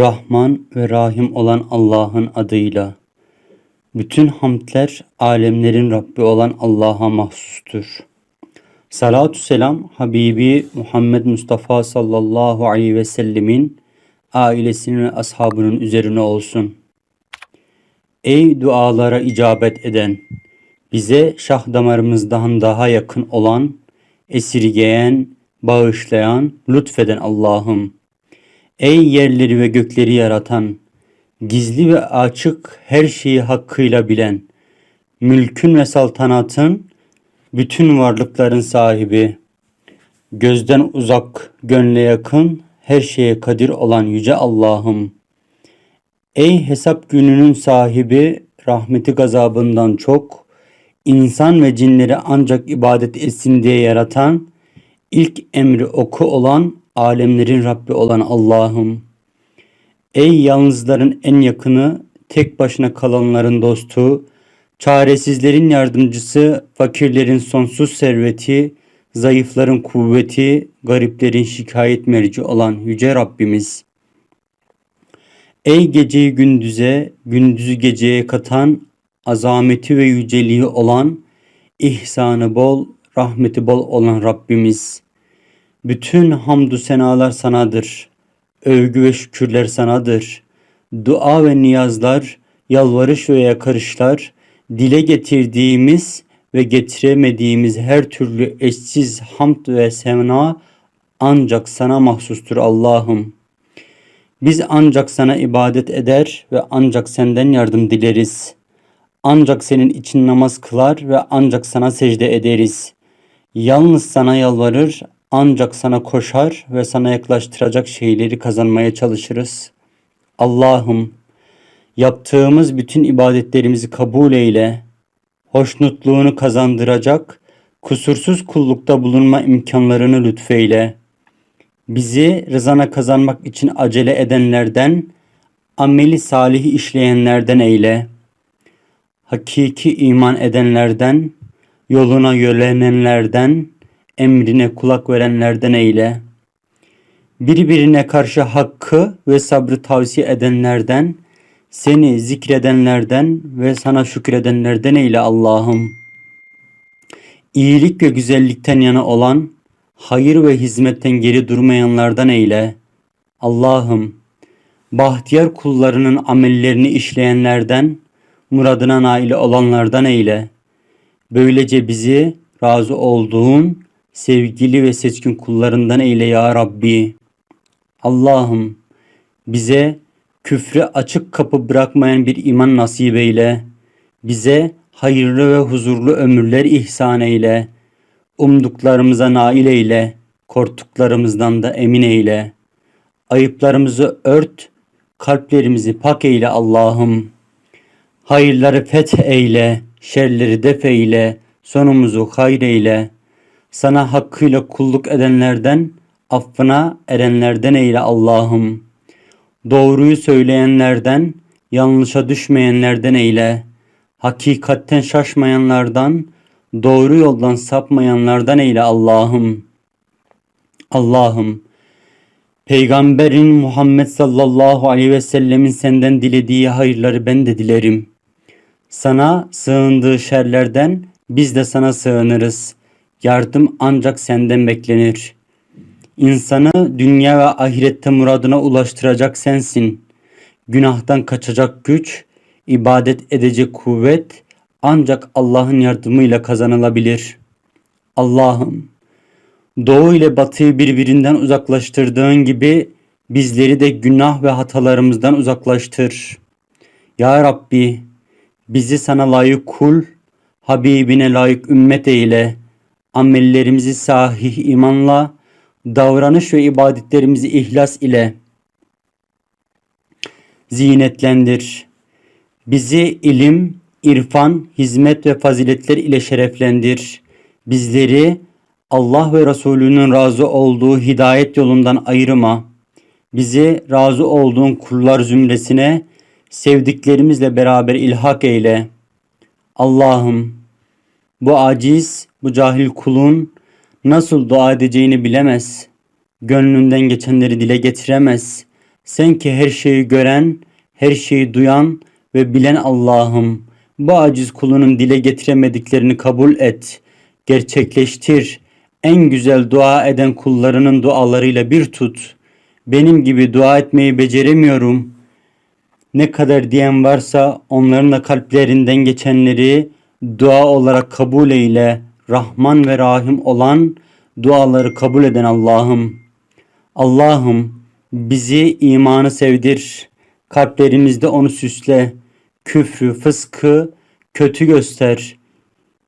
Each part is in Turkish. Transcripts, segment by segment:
Rahman ve Rahim olan Allah'ın adıyla. Bütün hamdler alemlerin Rabbi olan Allah'a mahsustur. Salatü selam Habibi Muhammed Mustafa sallallahu aleyhi ve sellemin ailesinin ve ashabının üzerine olsun. Ey dualara icabet eden, bize şah damarımızdan daha yakın olan, esirgeyen, bağışlayan, lütfeden Allah'ım. Ey yerleri ve gökleri yaratan, gizli ve açık her şeyi hakkıyla bilen, mülkün ve saltanatın, bütün varlıkların sahibi, gözden uzak, gönle yakın, her şeye kadir olan yüce Allah'ım. Ey hesap gününün sahibi, rahmeti gazabından çok, insan ve cinleri ancak ibadet etsin diye yaratan, ilk emri oku olan, alemlerin Rabbi olan Allah'ım. Ey yalnızların en yakını, tek başına kalanların dostu, çaresizlerin yardımcısı, fakirlerin sonsuz serveti, zayıfların kuvveti, gariplerin şikayet merci olan Yüce Rabbimiz. Ey geceyi gündüze, gündüzü geceye katan, azameti ve yüceliği olan, ihsanı bol, rahmeti bol olan Rabbimiz. Bütün hamdü senalar sanadır. Övgü ve şükürler sanadır. Dua ve niyazlar, yalvarış ve yakarışlar, dile getirdiğimiz ve getiremediğimiz her türlü eşsiz hamd ve sena ancak sana mahsustur Allah'ım. Biz ancak sana ibadet eder ve ancak senden yardım dileriz. Ancak senin için namaz kılar ve ancak sana secde ederiz. Yalnız sana yalvarır, ancak sana koşar ve sana yaklaştıracak şeyleri kazanmaya çalışırız. Allah'ım, yaptığımız bütün ibadetlerimizi kabul eyle. Hoşnutluğunu kazandıracak, kusursuz kullukta bulunma imkanlarını lütfeyle. Bizi rızana kazanmak için acele edenlerden, ameli salih işleyenlerden eyle. Hakiki iman edenlerden, yoluna yönelenlerden, emrine kulak verenlerden eyle. Birbirine karşı hakkı ve sabrı tavsiye edenlerden, seni zikredenlerden ve sana şükredenlerden eyle Allah'ım. İyilik ve güzellikten yana olan, hayır ve hizmetten geri durmayanlardan eyle. Allah'ım, bahtiyar kullarının amellerini işleyenlerden, muradına nail olanlardan eyle. Böylece bizi razı olduğun sevgili ve seçkin kullarından eyle ya Rabbi. Allah'ım bize küfre açık kapı bırakmayan bir iman nasip eyle. Bize hayırlı ve huzurlu ömürler ihsan eyle. Umduklarımıza nail eyle. Korktuklarımızdan da emin eyle. Ayıplarımızı ört, kalplerimizi pak eyle Allah'ım. Hayırları feth eyle, şerleri def eyle, sonumuzu hayır eyle.'' Sana hakkıyla kulluk edenlerden, affına erenlerden eyle Allah'ım. Doğruyu söyleyenlerden, yanlışa düşmeyenlerden eyle. Hakikatten şaşmayanlardan, doğru yoldan sapmayanlardan eyle Allah'ım. Allah'ım, Peygamberin Muhammed sallallahu aleyhi ve sellemin senden dilediği hayırları ben de dilerim. Sana sığındığı şerlerden biz de sana sığınırız.'' Yardım ancak senden beklenir. İnsanı dünya ve ahirette muradına ulaştıracak sensin. Günahtan kaçacak güç, ibadet edecek kuvvet ancak Allah'ın yardımıyla kazanılabilir. Allah'ım, doğu ile batıyı birbirinden uzaklaştırdığın gibi bizleri de günah ve hatalarımızdan uzaklaştır. Ya Rabbi, bizi sana layık kul, Habibine layık ümmet eyle.'' Amellerimizi sahih imanla, davranış ve ibadetlerimizi ihlas ile zinetlendir. Bizi ilim, irfan, hizmet ve faziletler ile şereflendir. Bizleri Allah ve Resulünün razı olduğu hidayet yolundan ayırma. Bizi razı olduğun kullar zümresine sevdiklerimizle beraber ilhak eyle. Allah'ım bu aciz, bu cahil kulun nasıl dua edeceğini bilemez. Gönlünden geçenleri dile getiremez. Sen ki her şeyi gören, her şeyi duyan ve bilen Allah'ım. Bu aciz kulunun dile getiremediklerini kabul et. Gerçekleştir. En güzel dua eden kullarının dualarıyla bir tut. Benim gibi dua etmeyi beceremiyorum. Ne kadar diyen varsa onların da kalplerinden geçenleri dua olarak kabul eyle. Rahman ve Rahim olan duaları kabul eden Allah'ım. Allah'ım bizi imanı sevdir. Kalplerimizde onu süsle. Küfrü, fıskı kötü göster.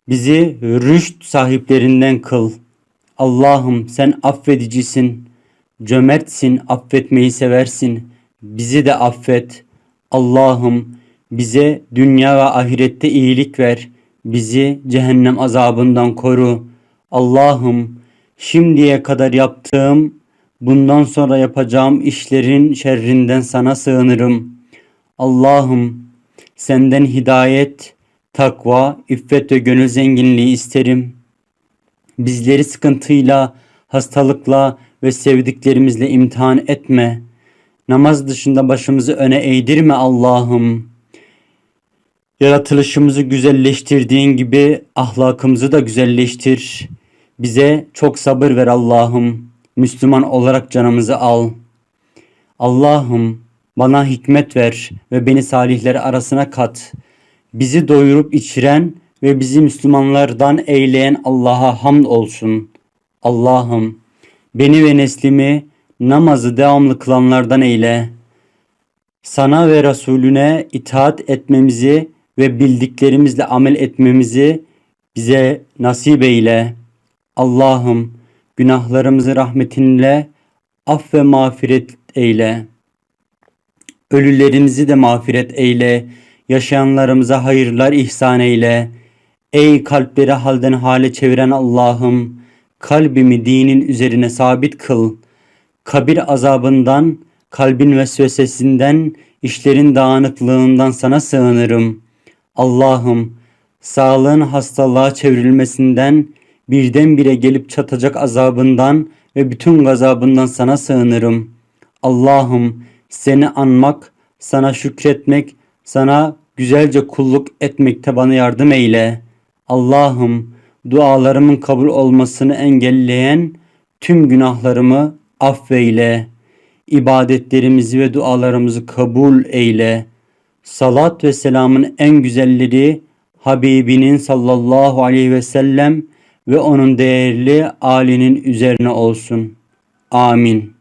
Bizi rüşt sahiplerinden kıl. Allah'ım sen affedicisin. Cömertsin, affetmeyi seversin. Bizi de affet. Allah'ım bize dünya ve ahirette iyilik ver. Bizi cehennem azabından koru. Allah'ım şimdiye kadar yaptığım, bundan sonra yapacağım işlerin şerrinden sana sığınırım. Allah'ım senden hidayet, takva, iffet ve gönül zenginliği isterim. Bizleri sıkıntıyla, hastalıkla ve sevdiklerimizle imtihan etme. Namaz dışında başımızı öne eğdirme Allah'ım. Yaratılışımızı güzelleştirdiğin gibi ahlakımızı da güzelleştir. Bize çok sabır ver Allah'ım. Müslüman olarak canımızı al. Allah'ım bana hikmet ver ve beni salihler arasına kat. Bizi doyurup içiren ve bizi Müslümanlardan eyleyen Allah'a hamd olsun. Allah'ım beni ve neslimi namazı devamlı kılanlardan eyle. Sana ve Resulüne itaat etmemizi ve bildiklerimizle amel etmemizi bize nasip eyle. Allah'ım günahlarımızı rahmetinle aff ve mağfiret eyle. Ölülerimizi de mağfiret eyle. Yaşayanlarımıza hayırlar ihsan eyle. Ey kalpleri halden hale çeviren Allah'ım, kalbimi dinin üzerine sabit kıl. Kabir azabından, kalbin vesvesesinden, işlerin dağınıklığından sana sığınırım. Allah'ım, sağlığın hastalığa çevrilmesinden, birdenbire gelip çatacak azabından ve bütün gazabından sana sığınırım. Allah'ım, seni anmak, sana şükretmek, sana güzelce kulluk etmekte bana yardım eyle. Allah'ım dualarımın kabul olmasını engelleyen tüm günahlarımı affeyle. İbadetlerimizi ve dualarımızı kabul eyle. Salat ve selamın en güzelleri Habibinin sallallahu aleyhi ve sellem ve onun değerli alinin üzerine olsun. Amin.